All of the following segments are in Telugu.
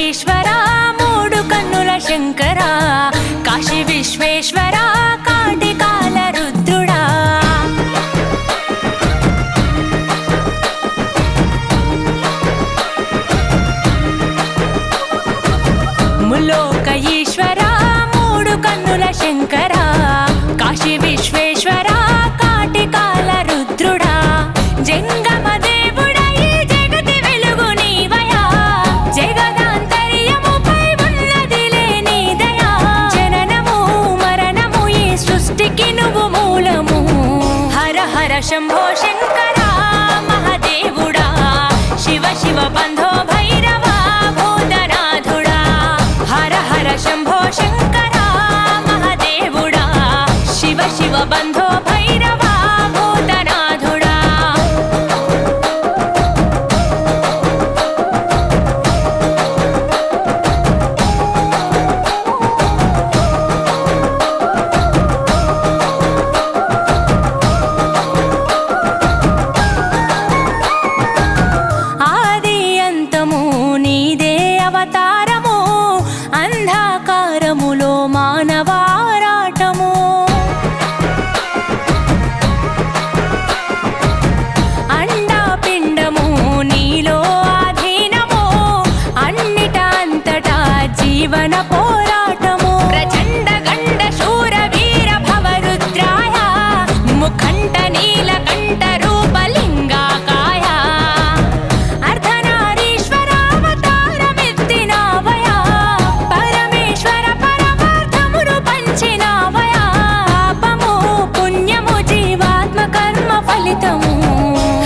ஈஸ்வர शम्भो జీవన పోరాటము. ప్రచండ గండ శూర వీర భవరుద్రాయ ముఖంట నీల కంఠ రూప లింగాకాయ. అర్ధనారీశ్వరావతారమెత్తినావయా పరమేశ్వర పరమార్థమును పంచినావయా పాపము పుణ్యము జీవాత్మ కర్మ ఫలితము.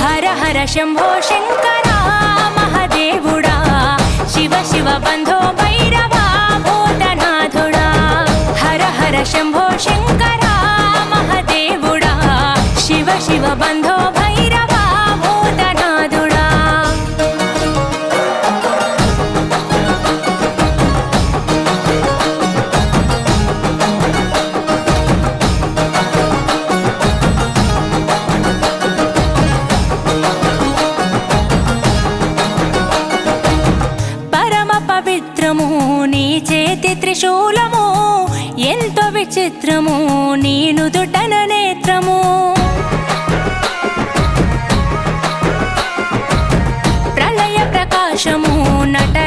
హర హర శంభో శంకరా మహదేవుడా. శివ శివ బంధో చిత్రము నేను దొడ్డన నేత్రము. ప్రళయ ప్రకాశము నట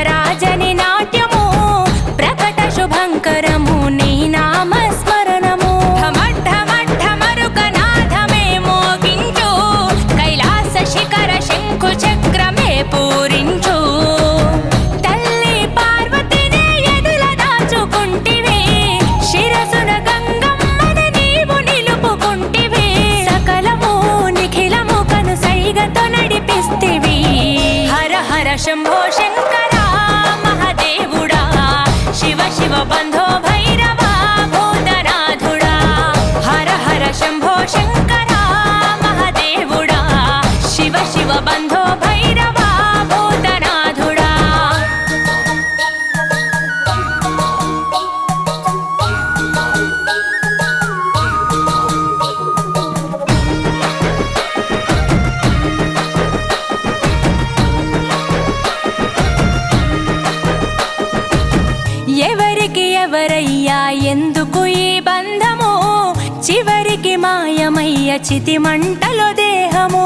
বন্ধ చితి మంటలో దేహము.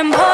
can pull